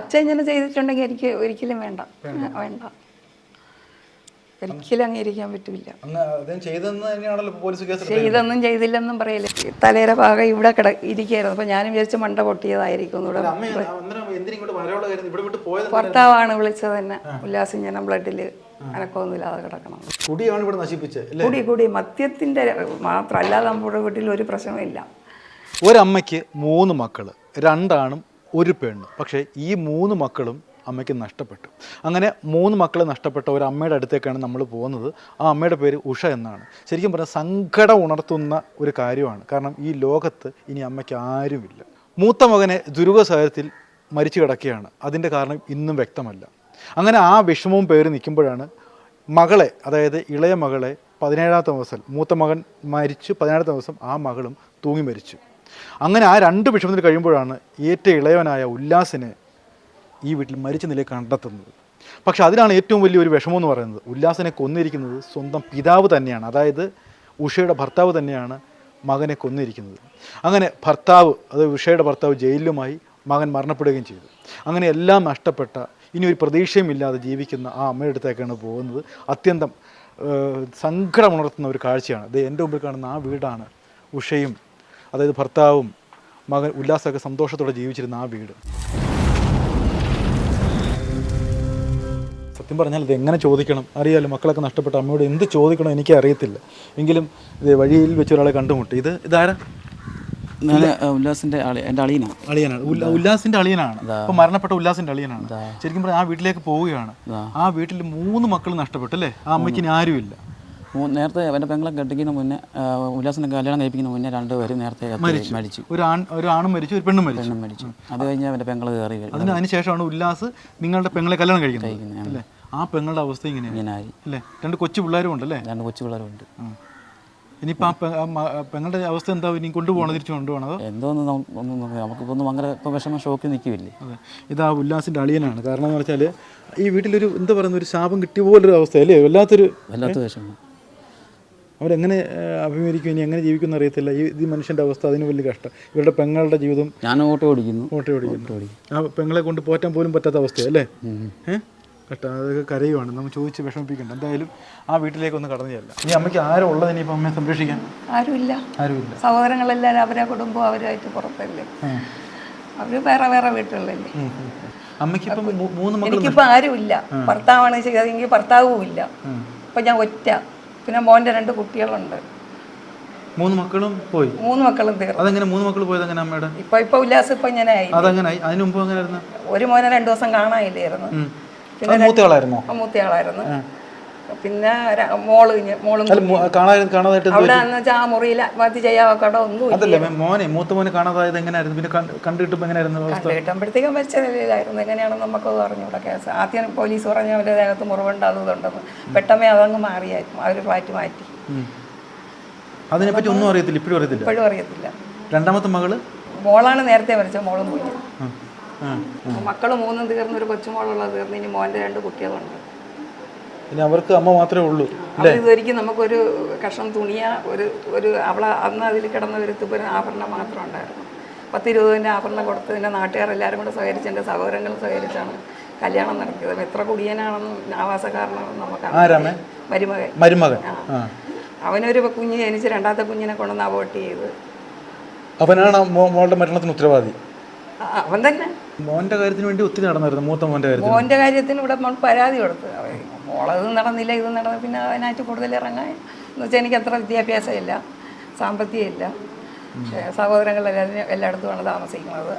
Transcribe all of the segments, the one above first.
അച്ഛൻ ഇങ്ങനെ ചെയ്തിട്ടുണ്ടെങ്കിൽ എനിക്ക് ഒരിക്കലും വേണ്ട. വേണ്ട. ഒരിക്കലും അംഗീകരിക്കാൻ പറ്റില്ല. ചെയ്തെന്നും അദ്ദേഹം ചെയ്തെന്ന് തന്നെയാണല്ലോ പോലീസ് കേസ് ചെയ്തൊന്നും ചെയ്തില്ലെന്നും പറയില്ല. തലേര ഭാഗം ഇവിടെ കിട ഇരിക്കുകയായിരുന്നു. അപ്പൊ ഞാനും വിചാരിച്ച് മണ്ട പൊട്ടിയതായിരിക്കും ഭർത്താവാണ് വിളിച്ചത് തന്നെ ഉല്ലാസിങ്ങനെ ബ്ലഡിൽ അനക്കമൊന്നുമില്ലാതെ കിടക്കണം. കുടിയാണ് ഇവിടെ നശിപ്പിച്ചത് അല്ലേ? കുടി മദ്യത്തിന്റെ മാത്രം അല്ലാതെ നമ്മുടെ വീട്ടിൽ ഒരു പ്രശ്നമില്ല ഒരമ്മയ്ക്ക് മൂന്ന് മക്കൾ. രണ്ടാണും ഒരു പെണ്ണ്. പക്ഷേ ഈ മൂന്ന് മക്കളും അമ്മയ്ക്ക് നഷ്ടപ്പെട്ടു. അങ്ങനെ മൂന്ന് മക്കളെ നഷ്ടപ്പെട്ട ഒരു അമ്മയുടെ അടുത്തേക്കാണ് നമ്മൾ പോകുന്നത്. ആ അമ്മയുടെ പേര് ഉഷ എന്നാണ്. ശരിക്കും പറഞ്ഞാൽ സങ്കടം ഉണർത്തുന്ന ഒരു കാര്യമാണ്. കാരണം ഈ ലോകത്ത് ഇനി അമ്മയ്ക്ക് ആരുമില്ല. മൂത്ത മകനെ ദുരൂഹ സാഹചര്യത്തിൽ മരിച്ചു കിടക്കുകയാണ്. അതിന്റെ കാരണം ഇന്നും വ്യക്തമല്ല. അങ്ങനെ ആ വിഷമവും പേര് നിൽക്കുമ്പോഴാണ് മകളെ അതായത് ഇളയ മകളെ പതിനേഴാമത്തെ ദിവസം മൂത്ത മകൻ മരിച്ചു പതിനേഴാമത്തെ ദിവസം ആ മകളും തൂങ്ങി മരിച്ചു. അങ്ങനെ ആ രണ്ട് വിഷമത്തിൽ കഴിയുമ്പോഴാണ് ഏറ്റവും ഇളയവനായ ഉല്ലാസിനെ ഈ വീട്ടിൽ മരിച്ച നിലയിൽ കണ്ടെത്തുന്നത്. പക്ഷെ അതിലാണ് ഏറ്റവും വലിയൊരു വിഷമം എന്ന് പറയുന്നത്. ഉല്ലാസിനെ കൊന്നിരിക്കുന്നത് സ്വന്തം പിതാവ് തന്നെയാണ്. അതായത് ഉഷയുടെ ഭർത്താവ് തന്നെയാണ് മകനെ കൊന്നിരിക്കുന്നത്. അങ്ങനെ ഭർത്താവ് അത് ഉഷയുടെ ഭർത്താവ് ജയിലിലുമായി മകൻ മരണപ്പെടുകയും ചെയ്തു. അങ്ങനെ എല്ലാം നഷ്ടപ്പെട്ട ഇനി ഒരു പ്രതീക്ഷയുമില്ലാതെ ജീവിക്കുന്ന ആ അമ്മയുടെ അടുത്തേക്കാണ് പോകുന്നത്. അത്യന്തം സങ്കടമുണർത്തുന്ന ഒരു കാഴ്ചയാണ്. ഇത് എന്റെ മുമ്പിൽ കാണുന്ന ആ വീടാണ് ഉഷയും അതായത് ഭർത്താവും മകൻ ഉല്ലാസമൊക്കെ സന്തോഷത്തോടെ ജീവിച്ചിരുന്ന ആ വീട്. സത്യം പറഞ്ഞാൽ ഇത് എങ്ങനെ ചോദിക്കണം? അറിയാലോ മക്കളൊക്കെ നഷ്ടപ്പെട്ട അമ്മയോട് എന്ത് ചോദിക്കണം എനിക്ക് അറിയത്തില്ല എങ്കിലും ഇത് വഴിയിൽ വെച്ച് ഒരാളെ കണ്ടുമുട്ടി. ഇത് ഇതാരാ? ഉല്ലാസിന്റെ എന്റെ അളിയനാണ്. അളിയനാണ് ഉല്ലാസിന്റെ അളിയനാണ്. ഇപ്പൊ മരണപ്പെട്ട ഉല്ലാസിന്റെ അളിയനാണ്. ശരിക്കും പറഞ്ഞാൽ ആ വീട്ടിലേക്ക് പോവുകയാണ്. ആ വീട്ടിൽ മൂന്ന് മക്കൾ നഷ്ടപ്പെട്ടു അല്ലേ? ആ അമ്മയ്ക്ക് ഇനി ആരുമില്ല. നേരത്തെ എന്റെ പെങ്ങളെ കെട്ടിക്കുന്ന മുന്നേ ഉല്ലാസിനെ കല്യാണം കഴിപ്പിക്കുന്ന മുന്നേ രണ്ടുപേരും നേരത്തെ മരിച്ചു. ഒരു ആൺ ഒരു ആണും മരിച്ചു ഒരു പെണ്ണും മരിച്ചു. പെണ്ണും മരിച്ചു. അത് കഴിഞ്ഞ് എന്റെ പെങ്ങൾ കയറി അതിന് അതിനുശേഷമാണ് ഉല്ലാസ് നിങ്ങളുടെ പെങ്ങളെ കല്യാണം കഴിക്കുന്നത്. അല്ലേ? ആ പെങ്ങളുടെ അവസ്ഥ ഇങ്ങനെയാണ്. ഇങ്ങനെ അല്ലേ? രണ്ട് കൊച്ചു പിള്ളേരും ഉണ്ട് അല്ലേ? രണ്ട് കൊച്ചു പിള്ളേരുണ്ട്. ഇനിയിപ്പോൾ ആ പെ- പെങ്ങളുടെ അവസ്ഥ എന്താ? ഇനി കൊണ്ടുപോകണോ? തിരിച്ചു കൊണ്ടുപോകണോ? അതോ? എന്തോന്ന് നമുക്കിപ്പോൾ ഒന്ന് ഭയങ്കര ഇപ്പം വിഷമം ഷോക്കിൽ നിൽക്കില്ലേ അതെ. ഇത് ആ ഉല്ലാസിന്റെ അളിയനാണ്. കാരണം എന്ന് വെച്ചാൽ ഈ വീട്ടിലൊരു എന്താ പറയുന്ന ഒരു ശാപം കിട്ടിയ പോലൊരു അവസ്ഥ അല്ലേ വല്ലാത്തൊരു വല്ലാത്ത വിഷമം. അവരെങ്ങനെ അഭിമുഖീകരിക്കും ഇനി? എങ്ങനെ ജീവിക്കുന്ന അറിയത്തില്ല. ഈ ഈ മനുഷ്യന്റെ അവസ്ഥ അതിന് വലിയ കഷ്ടം. ഇവരുടെ പെങ്ങളുടെ ജീവിതം ഞാൻ ഓട്ടോ ഓടിക്കുന്നു. ഓട്ടോ ഓടിക്കുന്നു. ആ പെങ്ങളെ കൊണ്ട് പോറ്റാൻ പോലും പറ്റാത്ത അവസ്ഥയല്ലേ? ഏഹ് കേട്ടോ അതൊക്കെ കരയുവാണ്. നമ്മൾ ചോദിച്ച് വിഷമിപ്പിക്കണ്ട. എന്തായാലും ആ വീട്ടിലേക്ക് ഒന്ന് കടന്നു ചെല്ലാം. ഇനി അമ്മയ്ക്ക് ആരും ഉള്ളത് ഇനിയിപ്പോൾ അമ്മയെ സംരക്ഷിക്കാൻ? ആരുമില്ല. ആരുമില്ല. സഹോദരങ്ങളെല്ലാവരും അവരെ കുടുംബം അവരുമായിട്ട് പുറത്തല്ലേ? അവർ വേറെ വേറെ വീട്ടിലുള്ളല്ലേ. അമ്മയ്ക്ക് ഇപ്പം മൂന്ന് എനിക്കിപ്പോൾ ആരുമില്ല. ഭർത്താവാണ് ചെയ്തതെങ്കിൽ ഭർത്താവും ഇല്ല ഇപ്പം ഞാൻ ഒറ്റ. പിന്നെ മോന്റെ രണ്ട് കുട്ടികളുണ്ട്. മൂന്ന് മക്കളും പോയി? മൂന്ന് മക്കളും തീർന്നു. അതെങ്ങനെ മൂന്ന് മക്കൾ പോയത് എങ്ങനെ അമ്മയുടെ? ഇപ്പൊ ഇപ്പൊ ഉല്ലാസം ഇപ്പൊ ഇങ്ങനെ ആയി. അതെങ്ങനെ അതിനു മുമ്പ് അങ്ങനെ ആയിരുന്നു ഒരു മോനെ രണ്ടു ദിവസം കാണാനില്ലായിരുന്നു. പിന്നെ മൂത്തയാളായിരുന്നോ? മൂത്തയാളായിരുന്നു. പിന്നെ മോൾ മോളും അവിടെ എന്ന് വെച്ചാൽ ആ മുറിയിൽ ആത്മഹത്യ ചെയ്യാൻ ഒന്നും അതല്ലേ മോനെ മൂത്ത മോനെ കാണാതായത് എങ്ങനെയായിരുന്നു പിന്നെ കണ്ടിട്ടും എങ്ങനെയായിരുന്നു അവസ്ഥ? കിട്ടുമ്പോഴത്തേക്കും മരിച്ച നിലയിലായിരുന്നു. എങ്ങനെയാണെന്ന് നമുക്കത് പറഞ്ഞുകൂടാ കേസ്. ആദ്യം പോലീസ് പറഞ്ഞ അവരുടെ ദേഹത്ത് മുറിവുണ്ട് അത് ഇതുണ്ടെന്ന് പെട്ടെന്ന് അതങ്ങ് മാറിയായിരുന്നു. അവർ ഫ്ലാറ്റ് മാറ്റി. അതിനെപ്പറ്റി ഒന്നും അറിയത്തില്ല ഇപ്പോഴും അറിയത്തില്ല? ഇപ്പോഴും അറിയത്തില്ല. രണ്ടാമത്തെ മകൾ? മോളാണ് നേരത്തെ മരിച്ച മോളും പോയി. മക്കൾ മൂന്നും തീർന്നൊരു കൊച്ചുമോളുള്ളത് തീർന്ന് ഇനി മോന്റെ രണ്ട് കുട്ടികളുണ്ട്. ഇനി അവർക്ക് അമ്മ മാത്രമേ ഉള്ളൂ ഇതുവരെയ്ക്കും നമുക്കൊരു കഷ്ണം തുണിയ ഒരു ഒരു അവളെ അന്ന് അതിൽ കിടന്ന ഒരു തുപ്പര ആഭരണം മാത്രം ഉണ്ടായിരുന്നു. പത്തിരുപതിന്റെ ആഭരണം കൊടുത്ത് എന്റെ നാട്ടുകാർ നാട്ടുകാരെല്ലാവരും കൂടെ സഹകരിച്ച് എന്റെ സഹോദരങ്ങൾ സഹകരിച്ചാണ് കല്യാണം നടത്തിയത്. എത്ര കുടിയനാണെന്നും ആവാസക്കാരനാണെന്നും നമുക്ക് ആരാമേ? മരുമകൻ. മരുമകൻ. ആ. അവനൊരു കുഞ്ഞ് ജനിച്ച് രണ്ടാമത്തെ കുഞ്ഞിനെ കൊണ്ടുവന്ന് അബോട്ട് ചെയ്ത്. അവനാണ് മോളുടെ മരണത്തിന് ഉത്തരവാദി. അവൻ തന്നെ. മോന്റെ കാര്യത്തിന് വേണ്ടി ഒത്തിരി നടന്നായിരുന്നു മൂത്ത മോന്റെ കാര്യത്തിന്. മോന്റെ കാര്യത്തിന് ഇവിടെ നമ്മൾ പരാതി കൊടുത്തു അവ- മോളത് നടന്നില്ല ഇത് നടന്നു പിന്നെ അതിനായിട്ട് കൂടുതൽ ഇറങ്ങാൻ എന്ന് വെച്ചാൽ എനിക്ക് അത്ര വിദ്യാഭ്യാസം ഇല്ല സാമ്പത്തികം ഇല്ല സഹോദരങ്ങളെല്ലാം സഹോദരങ്ങളെല്ലാവരും എല്ലായിടത്തുമാണ് താമസിക്കുന്നത്.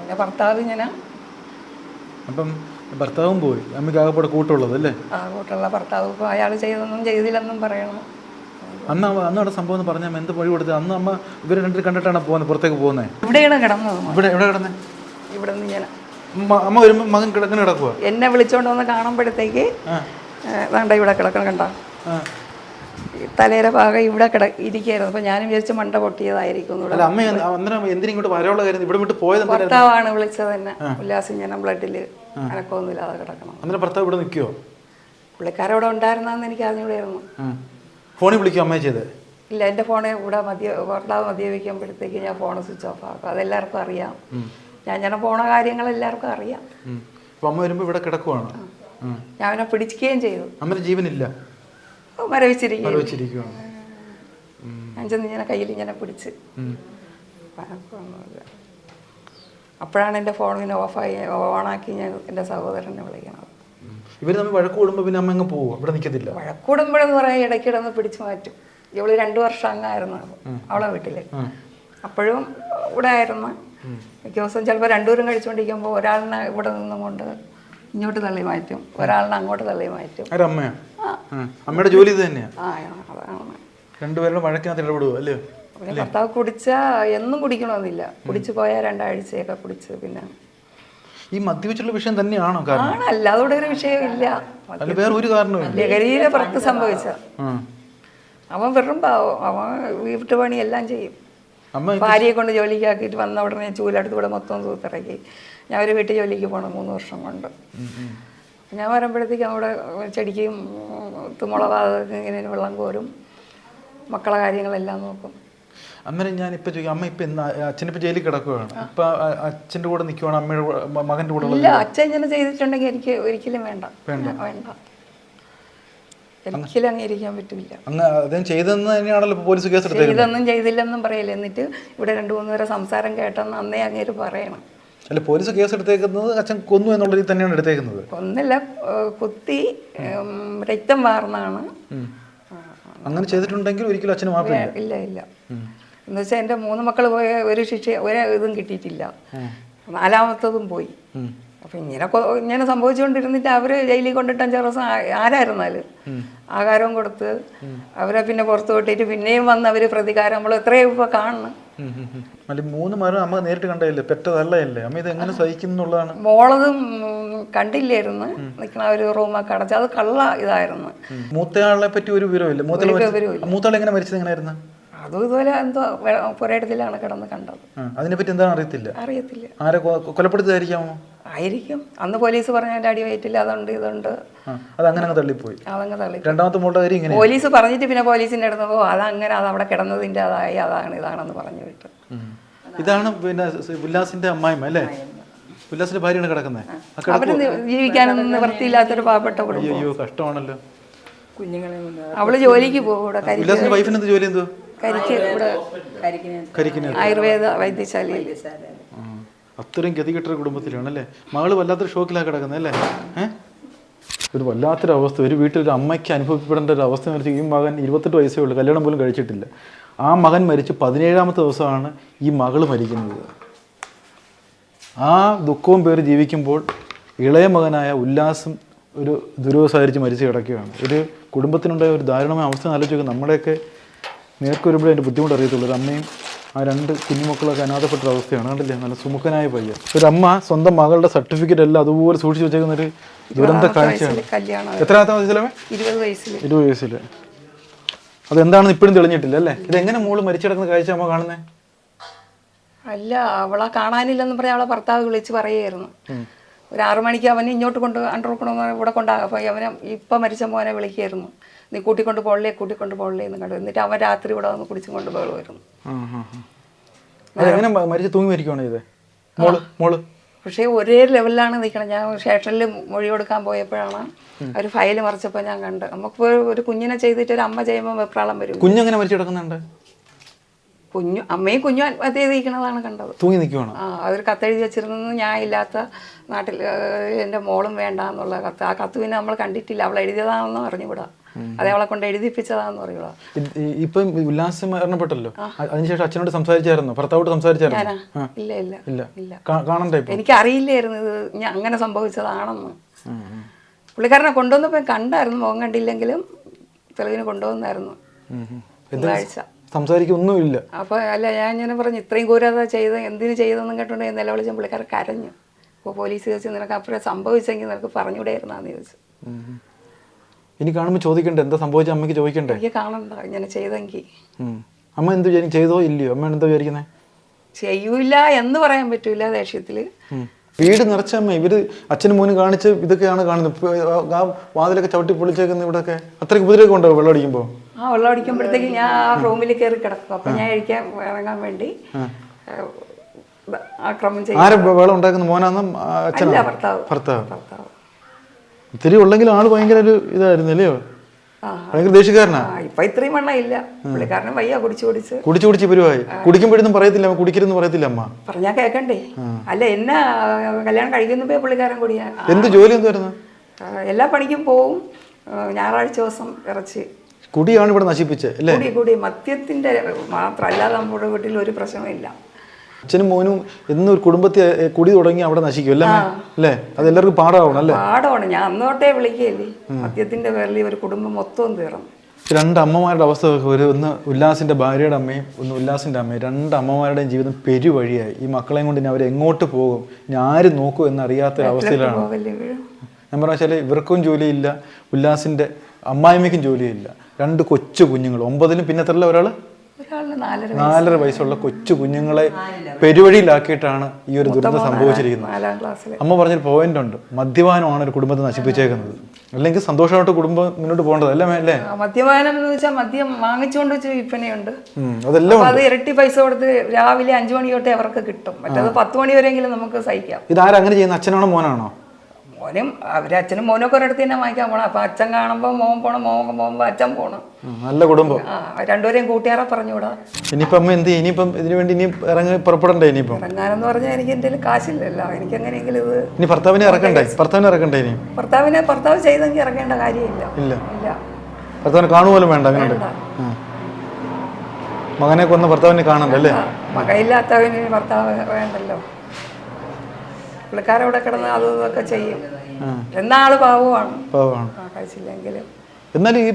പിന്നെ ഭർത്താവ് ഇങ്ങനെ. അപ്പം ഭർത്താവും പോയി. അമ്മയ്ക്ക് ആകെപ്പാടെ കൂട്ടുള്ളത് അല്ലേ? ആ കൂട്ടുള്ള ഭർത്താവ് ഇപ്പോൾ അയാൾ ചെയ്തൊന്നും ചെയ്തില്ലെന്നും പറയണം. അന്ന് അവ- സംഭവം എന്ന് പറഞ്ഞാൽ എന്ത് വഴി കൊടുത്തത്? അന്ന് അമ്മ ഇവരെ രണ്ടു കണ്ടിട്ടാണ് പോകുന്നത് പുറത്തേക്ക് പോകുന്നത് ഇവിടെയാണ് കിടന്നത്. ഇവിടെ എവിടെ കിടന്നേ? ഇവിടെ നിന്ന് ഇങ്ങനെ. മ- അമ്മ വരുമ്പോൾ മകൻ കിടക്കണ കിടക്കുക എന്നെ വിളിച്ചോണ്ട് വന്ന് കാണുമ്പോഴത്തേക്ക് വേണ്ട ഇവിടെ കിടക്കണം കണ്ട? തലയുടെ ഭാഗം ഇവിടെ കിട ഇരിക്കുകയായിരുന്നു. അപ്പൊ ഞാനും വിചാരിച്ച് മണ്ട പൊട്ടിയതായിരിക്കും ഇവിടെ? ഭർത്താവാണ് വിളിച്ചത് തന്നെ ഉല്ലാസം ഞാൻ ബ്ലഡിൽ അനക്കൊന്നുമില്ലാതെ കിടക്കണം. അന്നേരം ഭർത്താവ് ഇവിടെ നിൽക്കുവോ? പുള്ളിക്കാരവിടെ ഉണ്ടായിരുന്നെന്ന് എനിക്ക് അറിഞ്ഞൂടായിരുന്നു ഫോണിൽ വിളിക്കും അമ്മയെ ചെയ്ത്? ഇല്ല എന്റെ ഫോണിൽ ഇവിടെ മദ്യ ഭർത്താവ് മദ്യപിക്കുമ്പോഴത്തേക്ക് ഞാൻ ഫോൺ സ്വിച്ച് ഓഫ് ആക്കും. അതെല്ലാവർക്കും അറിയാം. ഞാൻ ഇങ്ങനെ പോണ കാര്യങ്ങൾ എല്ലാവർക്കും അറിയാം. അമ്മ വരുമ്പോ ഇവിടെ കിടക്കുവാണ്. ഞാൻ അവനെ പിടിക്കുകയും ചെയ്തു. അമ്മ ജീവനില്ല. മരവിച്ചിരിക്കുകയും വെച്ചിരിക്കുവാണ് ഞാൻ ചെന്ന് ഇങ്ങനെ കയ്യിൽ ഇങ്ങനെ പിടിച്ച്. അപ്പോഴാണ് എന്റെ ഫോൺ ഇങ്ങനെ ഓഫായി ഓണാക്കി ഞാൻ എന്റെ സഹോദരനെ വിളിക്കണത് ഉം. ഇവർ തമ്മിൽ വഴക്ക് കൂടുമ്പോ പിന്നെ അമ്മ അങ്ങ് പോകും ഇവിടെ നിൽക്കത്തില്ല വഴക്കൂടുമ്പോഴെന്ന് പറയാൻ ഇടയ്ക്കിടന്ന് പിടിച്ചു മാറ്റും. ഇവൾ രണ്ടു വർഷം അങ്ങായിരുന്നു. അവളെ വീട്ടിൽ. അപ്പോഴും ഇവിടെ ആയിരുന്നു. മിക്ക ദിവസം ചിലപ്പോൾ രണ്ടുപേരും കഴിച്ചുകൊണ്ടിരിക്കുമ്പോൾ ഒരാളിനെ ഇവിടെ നിന്നും കൊണ്ട് ഇങ്ങോട്ട് തള്ളി മാറ്റും. ഒരാളിനെ അങ്ങോട്ട് തള്ളി മാറ്റും. അമ്മയുടെ ജോലി ഇത് തന്നെയാ? ആ അതാണ്. രണ്ടുപേരുടെ വഴക്കിനകത്ത് ഇടപെടുവോ അല്ലയോ ഭർത്താവ് കുടിച്ചാൽ എന്നും കുടിക്കണമെന്നില്ല. കുടിച്ചു പോയാൽ രണ്ടാഴ്ചയൊക്കെ കുടിച്ച് പിന്നെ. ഈ മദ്യപിച്ചുള്ള വിഷയം തന്നെയാണോ കാരണം? അല്ലാതെ ഒരു വിഷയമില്ല ഇല്ല. വേറെ ഒരു കാരണവും ലഹരിയിലെ പുറത്ത് സംഭവിച്ച. അവൻ വെറും പാവം. അവൻ വീട്ടുപണി എല്ലാം ചെയ്യും. ഭാര്യയെ കൊണ്ട് ജോലിക്കാക്കിയിട്ട് വന്ന ഉടനെ ചൂലെടുത്ത് ഇവിടെ മൊത്തം തൂത്തിറക്കി. ഞാൻ ഒരു വീട്ടിൽ ജോലിക്ക് പോകണം മൂന്ന് വർഷം കൊണ്ട്. ഞാൻ വരുമ്പോഴത്തേക്ക് അവിടെ ചെടിക്കും തുമുളക് ഇങ്ങനെ വെള്ളം കോരും. മക്കളെ കാര്യങ്ങളെല്ലാം നോക്കും. അമ്മനെ ഞാൻ ഇപ്പൊ ചോദിക്കും. അമ്മ ഇപ്പൊ അച്ഛനിപ്പോ ജയിലിൽ കിടക്കുകയാണ് ഇപ്പൊ അച്ഛന്റെ കൂടെ നിൽക്കുവാണ് അമ്മയുടെ മകന്റെ കൂടെ ഇല്ല അച്ഛൻ ഇങ്ങനെ ചെയ്തിട്ടുണ്ടെങ്കിൽ എനിക്ക് ഒരിക്കലും വേണ്ട. വേണ്ട. ഒരിക്കലും അംഗീകരിക്കാൻ പറ്റില്ല. അങ്ങ് അദ്ദേഹം ചെയ്തെന്ന് തന്നെയാണല്ലോ പോലീസ് കേസ് ഇതൊന്നും ചെയ്തില്ലെന്നും പറയില്ല. എന്നിട്ട് ഇവിടെ രണ്ട് മൂന്ന് പേരെ സംസാരം കേട്ടെന്ന് അന്നേ അങ്ങേര് പറയണം. അല്ല പോലീസ് കേസ് എടുത്തേക്കുന്നത് അച്ഛൻ കൊന്നു എന്നുള്ള രീതി തന്നെയാണ് എടുത്തേക്കുന്നത്. കൊന്നില്ല. കുത്തി രക്തം വാർന്നാണ്. അങ്ങനെ ചെയ്തിട്ടുണ്ടെങ്കിൽ ഒരിക്കലും അച്ഛന് മാപ്പില്ല ഇല്ല. ഇല്ല എന്ന് വെച്ചാൽ എന്റെ മൂന്ന് മക്കൾ പോയ ഒരു ശിക്ഷ ഒരു ഇതും കിട്ടിയിട്ടില്ല. നാലാമത്തതും പോയി. അപ്പം ഇങ്ങനെ ഇങ്ങനെ സംഭവിച്ചുകൊണ്ടിരുന്നിട്ട് അവർ ജയിലിൽ കൊണ്ടിട്ട് അഞ്ചാറ് ദിവസം ആരായിരുന്നാലും? ആഹാരവും കൊടുത്ത് അവരെ പിന്നെ പുറത്തു വിട്ടിട്ട് പിന്നെയും വന്ന് അവർ പ്രതികാരം നമ്മൾ എത്രയും ഇപ്പോൾ കാണണം. അല്ല മൂന്ന് മരം അമ്മ നേരിട്ട് കണ്ടതല്ലേ? പെറ്റതല്ലേ അമ്മ ഇത് എങ്ങനെ സഹിക്കും എന്നുള്ളതാണ് മോളതും കണ്ടില്ലായിരുന്നു. നിൽക്കണ ഒരു റൂമൊക്കെ അടച്ച്. അത് കള്ള ഇതായിരുന്നു. മൂത്തയാളെ പറ്റി ഒരു വിവരമില്ല മൂത്തയാൾ എങ്ങനെ മരിച്ചത് എങ്ങനെയായിരുന്നു? അതും ഇതുപോലെ എന്തോ പുരയിടത്തിലാണ് കിടന്ന് കണ്ടത്. അതിനെപ്പറ്റി എന്താണ് അറിയത്തില്ല? അറിയത്തില്ല. ആരെ കൊ- കൊലപ്പെടുത്തിയതായിരിക്കാമോ? ആയിരിക്കും. അന്ന് പോലീസ് പറഞ്ഞ എന്റെ അടി വയറ്റില്ല അതുണ്ട് ഇതുണ്ട്. ആ, അത് അങ്ങനെ അങ്ങ് തള്ളിപ്പോയി. അതങ്ങ് തള്ളി രണ്ടാമത്തെ മോളുടെ കാര്യം ഇങ്ങനെ പോലീസ് പറഞ്ഞിട്ട് പിന്നെ പോലീസിന്റെ അടുത്ത് ഓ അതങ്ങനെ അത് അവിടെ കിടന്നതിന്റെ അതായി അതാണ് ഇതാണെന്ന് പറഞ്ഞു വിട്ടു. ഇതാണ് പിന്നെ ഉല്ലാസിന്റെ അമ്മായിമ്മ അല്ലേ? ഉല്ലാസിന്റെ ഭാര്യയാണ് കിടക്കുന്നത് അവർ ജീവിക്കാനൊന്നും നിവൃത്തിയില്ലാത്തൊരു പാവപ്പെട്ട കുടുംബം. അയ്യോ കഷ്ടമാണല്ലോ. അവൾ ജോലിക്ക് പോകും ഇവിടെ വൈഫിന് എന്ത് ജോലി എന്തോ കരിക്ക് ഇവിടെ ആയുർവേദ വൈദ്യശാലയിൽ. അത്രയും ഗതികെട്ടൊരു കുടുംബത്തിലാണ് അല്ലേ മകൾ വല്ലാത്തൊരു ഷോക്കിലാണ് കിടക്കുന്നത് അല്ലേ? ഏഹ് ഒരു വല്ലാത്തൊരു അവസ്ഥ ഒരു വീട്ടിൽ ഒരു അമ്മയ്ക്ക് അനുഭവപ്പെടേണ്ട ഒരു അവസ്ഥ എന്ന് വെച്ചാൽ ഈ മകൻ ഇരുപത്തെട്ട് വയസ്സേ ഉള്ളൂ. കല്യാണം പോലും കഴിച്ചിട്ടില്ല. ആ മകൻ മരിച്ച് പതിനേഴാമത്തെ ദിവസമാണ് ഈ മകൾ മരിക്കുന്നത്. ആ ദുഃഖവും പേര് ജീവിക്കുമ്പോൾ ഇളയ മകനായ ഉല്ലാസം ഒരു ദുരവസാരിച്ച് മരിച്ചു കിടക്കുകയാണ്. ഒരു കുടുംബത്തിനുണ്ടായ ഒരു ദാരുണമായ അവസ്ഥ ആലോചിക്കുക നമ്മുടെയൊക്കെ നേർക്കൊരുമ്പോഴേ അതിന്റെ ബുദ്ധിമുട്ട് അറിയത്തുള്ളൂ. ഒരു അമ്മയും ആ രണ്ട് കുഞ്ഞുമക്കളൊക്കെ അനാഥപ്പെട്ട അവസ്ഥയാണ്. കണ്ടില്ലേ? നല്ല സുമുഖനായ പയ്യ ഒരു അമ്മ സ്വന്തം മകളുടെ സർട്ടിഫിക്കറ്റ് എല്ലാം അതുപോലെ സൂക്ഷിച്ചു വെച്ചേക്കുന്ന ഒരു ദുരന്ത കാഴ്ചയാണ്. എത്രാമത്തെ വയസ്സിലവേ ഇരുപത് വയസ്സിൽ. ഇരുപത് വയസ്സിൽ അതെന്താണെന്ന് ഇപ്പോഴും തെളിഞ്ഞിട്ടില്ല അല്ലേ? ഇതെങ്ങനെ മോൾ മരിച്ചു കിടക്കുന്ന കാഴ്ച അമ്മ കാണുന്നത് അല്ല അവളെ കാണാനില്ലെന്ന് പറയാൻ അവളെ ഭർത്താവ് വിളിച്ച് പറയുമായിരുന്നു ഒരു ആറു മണിക്ക് അവനെ ഇങ്ങോട്ട് കൊണ്ട് അണ്ടർക്കണമെന്ന് ഇവിടെ കൊണ്ടാ അവനെ ഇപ്പം മരിച്ച മോനെ വിളിക്കായിരുന്നു നീ കൂട്ടിക്കൊണ്ട് പോളേ കൂട്ടിക്കൊണ്ട് പോളേ എന്ന് കണ്ടു. എന്നിട്ട് അവൻ രാത്രി ഇവിടെ വന്ന് കുടിച്ചും കൊണ്ട് പോകുമായിരുന്നു മരിച്ച് തൂങ്ങി മരിക്കുവാണ് മോൾ മോൾ. പക്ഷേ ഒരേ ലെവലിലാണ് നിൽക്കണം ഞാൻ സ്റ്റേഷനിൽ മൊഴി കൊടുക്കാൻ പോയപ്പോഴാണ് ഒരു ഫയൽ മറിച്ചപ്പോൾ ഞാൻ കണ്ട്. നമുക്ക് ഒരു- കുഞ്ഞിനെ ചെയ്തിട്ട് ഒരു അമ്മ ചെയ്യുമ്പോൾ വെപ്രാളം വരും. കുഞ്ഞെങ്ങനെ മരിച്ചു കിടക്കുന്നുണ്ട്? കുഞ്ഞു അമ്മയും കുഞ്ഞും ആത്മഹത്യ ചെയ്തിരിക്കണതാണ് കണ്ടത്. തൂങ്ങി നിൽക്കുവാണ്? ആ അതൊരു കത്തെഴുതി വെച്ചിരുന്നത് ഞാൻ ഇല്ലാത്ത നാട്ടിൽ എന്റെ മോളും വേണ്ട എന്നുള്ള കത്ത്. ആ കത്ത് പിന്നെ നമ്മൾ കണ്ടിട്ടില്ല. അവൾ എഴുതിയതാണെന്ന് അറിഞ്ഞുകൂടാ. അത് അവളെ കൊണ്ട് എഴുതിപ്പിച്ചതാന്ന് പറയുള്ള ഇപ്പൊ ഉല്ലാസം മരണപ്പെട്ടല്ലോ. അതിനുശേഷം അച്ഛനോട് സംസാരിച്ചായിരുന്നു? ഭർത്താവോട് സംസാരിച്ചായിരുന്നു? എനിക്ക് ഇല്ല ഇല്ല. ഇല്ല. കാണണ്ടേ ഇപ്പൊ. എനിക്കറിയില്ലായിരുന്നു ഇത്. ഞാൻ അങ്ങനെ സംഭവിച്ചതാണെന്ന്. പുള്ളിക്കാരനെ കൊണ്ടുവന്നപ്പോ കണ്ടായിരുന്നു. മുഖം കണ്ടില്ലെങ്കിലും തെളിവിന് കൊണ്ടുവന്നായിരുന്നു. തിങ്കളാഴ്ച സംസാരിക്കൊന്നുമില്ല. അപ്പൊ അല്ല ഞാൻ ഇങ്ങനെ പറഞ്ഞു ഇത്രയും ക്രൂരത ചെയ്ത് എന്തിനു ചെയ്തെന്നും കേട്ടോണ്ട് നില നിലവിളിച്ച പുള്ളിക്കാരൻ കരഞ്ഞു. അപ്പോൾ പോലീസ് ചോദിച്ചു നിനക്ക് അപ്പുറം സംഭവിച്ചെങ്കിൽ നിനക്ക് പറഞ്ഞുകൂടായിരുന്നാന്ന് ചോദിച്ചു. ഇനി കാണുമ്പോൾ ചോദിക്കണ്ടേ? എന്താ സംഭവിച്ച? അമ്മയ്ക്ക് ചോദിക്കണ്ടേ? എനിക്ക് കാണണ്ട. ഇങ്ങനെ ചെയ്തെങ്കിൽ അമ്മ എന്ത് വിചാരിക്കും ചെയ്തോ ഇല്ലയോ? അമ്മ എന്താ വിചാരിക്കുന്നത് ചെയ്യൂല എന്ന് പറയാൻ പറ്റൂല ദേഷ്യത്തിൽ. വീട് നിറച്ച അമ്മ ഇവർ അച്ഛനും മോനും കാണിച്ച് ഇതൊക്കെയാണ് കാണുന്നത്. ആ- വാതിലൊക്കെ ചവിട്ടി പൊളിച്ചേക്കുന്ന ഇവിടെയൊക്കെ അത്രയ്ക്ക് ഉപദ്രവം ഉണ്ടോ വെള്ളം അടിക്കുമ്പോൾ ആ വെള്ളം അടിക്കുമ്പോഴത്തേക്ക് ഞാൻ ആ റൂമിൽ കയറി കിടക്കും. അപ്പൊ ഞാൻ കഴിക്കാൻ ഇറങ്ങാൻ വേണ്ടി ആക്രമണം ചെയ്യും. ആരെ വെള്ളം ഉണ്ടാക്കുന്ന മോനാന്നും അച്ഛനാ ഭർത്താവ്. ഭർത്താവ്. ഭർത്താവ്. ഇത്തിരി ഉള്ളെങ്കിൽ ആൾ ഭയങ്കര ഒരു ഇതായിരുന്നു അല്ലയോ? ആ. ഭയങ്കര ദേഷ്യക്കാരനാ? ആ ഇപ്പൊ ഇത്രയും വണ്ണം ഇല്ല. പുള്ളിക്കാരനും വയ്യ കുടിച്ചു കുടിച്ച്. കുടിച്ച് കുടിച്ച് പരിവായി കുടിക്കുമ്പോഴൊന്നും പറയത്തില്ല അമ്മ കുടിക്കരുതെന്ന് പറയത്തില്ല അമ്മ. പറഞ്ഞാ കേക്കണ്ടേ? അല്ല എന്നെ കല്യാണം കഴിക്കുന്നപ്പോ പുള്ളിക്കാരൻ കുടിയാ എന്ത് ജോലി എന്തായിരുന്നു? ആ, എല്ലാ പണിക്കും പോവും. ഞായറാഴ്ച ദിവസം ഇറച്ചി. കുടിയാണ് ഇവിടെ നശിപ്പിച്ചത് അല്ലേ? കൂടി കൂടി. മദ്യത്തിന്റെ മാത്രം അല്ലാതെ നമ്മുടെ വീട്ടിൽ ഒരു പ്രശ്നമില്ല അച്ഛനും മോനും എന്നും ഒരു കുടുംബത്തെ കൂടി തുടങ്ങി അവിടെ നശിക്കും. അല്ലേ അല്ലേ? അത് എല്ലാവർക്കും പാടാവണം അല്ലേ? പാടാണ് ഞാൻ അന്നോട്ടേ വിളിക്കുകയല്ലേ? മദ്യത്തിന്റെ പേരിൽ ഒരു കുടുംബം മൊത്തം തീർന്നു. രണ്ട് അമ്മമാരുടെ അവസ്ഥ ഒരു ഒന്ന് ഉല്ലാസിന്റെ ഭാര്യയുടെ അമ്മയും ഒന്ന് ഉല്ലാസിന്റെ അമ്മയും. രണ്ട് അമ്മമാരുടെയും ജീവിതം പെരുവഴിയായി. ഈ മക്കളെയും കൊണ്ട് ഇനി അവരെങ്ങോട്ട് പോകും? ഇനി ആര് നോക്കും എന്നറിയാത്ത അവസ്ഥയിലാണ്. ഞാൻ പറഞ്ഞ വെച്ചാൽ ഇവർക്കും ജോലിയില്ല ഉല്ലാസിന്റെ അമ്മായിമ്മയ്ക്കും ജോലിയില്ല. രണ്ട് കൊച്ചു കുഞ്ഞുങ്ങൾ. ഒമ്പതിലും പിന്നെ തരല്ല ഒരാൾ ഒരാളിന് നാലര വയസ്സുള്ള കൊച്ചു കുഞ്ഞുങ്ങളെ പെരുവഴിയിലാക്കിയിട്ടാണ് ഈ ഒരു ദുരന്തം സംഭവിച്ചിരിക്കുന്നത്. അമ്മ പറഞ്ഞൊരു പോയിന്റ് ഉണ്ട്. മദ്യപാനമാണ് ഒരു കുടുംബത്തെ നശിപ്പിച്ചേക്കുന്നത്. അല്ലെങ്കിൽ സന്തോഷമായിട്ട് കുടുംബം മുന്നോട്ട് പോകേണ്ടത് അല്ലേ അല്ലേ? മദ്യപാനം എന്ന് വെച്ചാൽ മദ്യം വാങ്ങിച്ചുകൊണ്ട് വെച്ച് വിൽപ്പനയുണ്ട്. അതെല്ലാം അത് ഇരട്ടി പൈസ കൊടുത്ത് രാവിലെ അഞ്ചു മണി തൊട്ടേ അവർക്ക് കിട്ടും. മറ്റേത് പത്ത് മണി വരെയെങ്കിലും നമുക്ക് സഹിക്കാം. ഇതാരങ്ങനെ ചെയ്യുന്ന അച്ഛനാണോ മോനാണോ? മോനും അവരച്ഛനും അച്ഛനും ഒക്കെ ഒരിടത്ത് തന്നെ വാങ്ങിക്കാൻ പോണം. അപ്പൊ അച്ഛൻ കാണുമ്പോൾ മോൻ പോണം മോൻ പോകുമ്പോൾ അച്ഛൻ പോണം. നല്ല കുടുംബം. ആ രണ്ടുപേരെയും കൂട്ടുകാരെ പറഞ്ഞുകൂടാ ഇനിയിപ്പം എന്ത്? ഇനിയിപ്പം ഇതിനു വേണ്ടി ഇനി ഇറങ്ങി പുറപ്പെടണ്ടേ ഇനിയിപ്പം? ഇറങ്ങാനെന്ന് പറഞ്ഞാൽ എനിക്ക് എന്തെങ്കിലും കാശില്ലല്ലോ. എനിക്ക് എങ്ങനെയെങ്കിലും ഇത് ഇനി ഭർത്താവിനെ ഇറക്കണ്ടേ? ഭർത്താവിനെ ഇറക്കണ്ടേ ഇനി? ഭർത്താവിനെ ഭർത്താവ് ചെയ്തെങ്കിൽ ഇറങ്ങേണ്ട കാര്യമില്ല. ഇല്ല. ഇല്ല. ഭർത്താവിനെ കാണുപോലും വേണ്ട അങ്ങനെ. മകനെ കൊന്ന ഭർത്താവിനെ കാണണ്ടല്ലേ? മകയില്ലാത്തവന് ഭർത്താവ് വേണ്ടല്ലോ. പുള്ളിക്കാരവിടെ കിടന്ന് അത് ഇതൊക്കെ ചെയ്യും. എന്നാൾ പാവമാണ്. പാവമാണ്. കഴിച്ചില്ലെങ്കിലും. എന്നാലും ഈ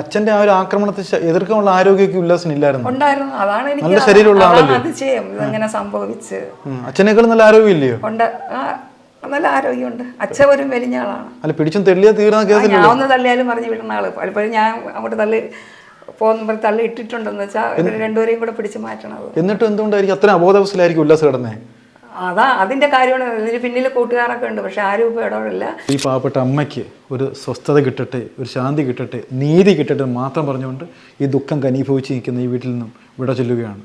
അച്ഛന്റെ ആ ഒരു ആക്രമണത്തെ എതിർക്കാനുള്ള ആരോഗ്യമൊക്കെ ഉല്ലാസിനില്ലായിരുന്നു ഉണ്ടായിരുന്നു. അതാണ് എനിക്ക് നല്ല ശരീരമുള്ള അതിശയം. ഇതെങ്ങനെ സംഭവിച്ച്. അച്ഛനേക്കാൾ നല്ല ആരോഗ്യം ഇല്ലയോ ഉണ്ട് നല്ല ആരോഗ്യമുണ്ട്. അച്ഛൻ ഒരു മെലിഞ്ഞ ആളാണ് അല്ല പിടിച്ചും തെള്ളിയാ തീർന്ന ഞാൻ ഒന്ന് തള്ളിയാലും പറഞ്ഞു വിടുന്ന ആൾ. പലപ്പോഴും ഞാൻ അങ്ങോട്ട് തള്ളി പോകുമ്പോൾ തള്ളി ഇട്ടിട്ടുണ്ടെന്ന് വെച്ചാൽ രണ്ടുപേരെയും കൂടെ പിടിച്ചു മാറ്റണം എന്നിട്ട് എന്തുകൊണ്ടായിരിക്കും അത്ര അബോധാവസ്ഥയിലായിരിക്കും ഉല്ലാസ് കിടന്നേ? അതാ അതിന്റെ കാര്യമാണ്. ഇതിന് പിന്നിൽ കൂട്ടുകാരൊക്കെ ഉണ്ട് പക്ഷെ ആരും ഇപ്പോൾ ഇടപെടില്ല. ഈ പാവപ്പെട്ട അമ്മയ്ക്ക് ഒരു സ്വസ്ഥത കിട്ടട്ടെ ഒരു ശാന്തി കിട്ടട്ടെ നീതി കിട്ടട്ടെ മാത്രം പറഞ്ഞുകൊണ്ട് ഈ ദുഃഖം കനീഭവിച്ച് നിൽക്കുന്ന ഈ വീട്ടിൽ നിന്നും വിട ചൊല്ലുകയാണ്.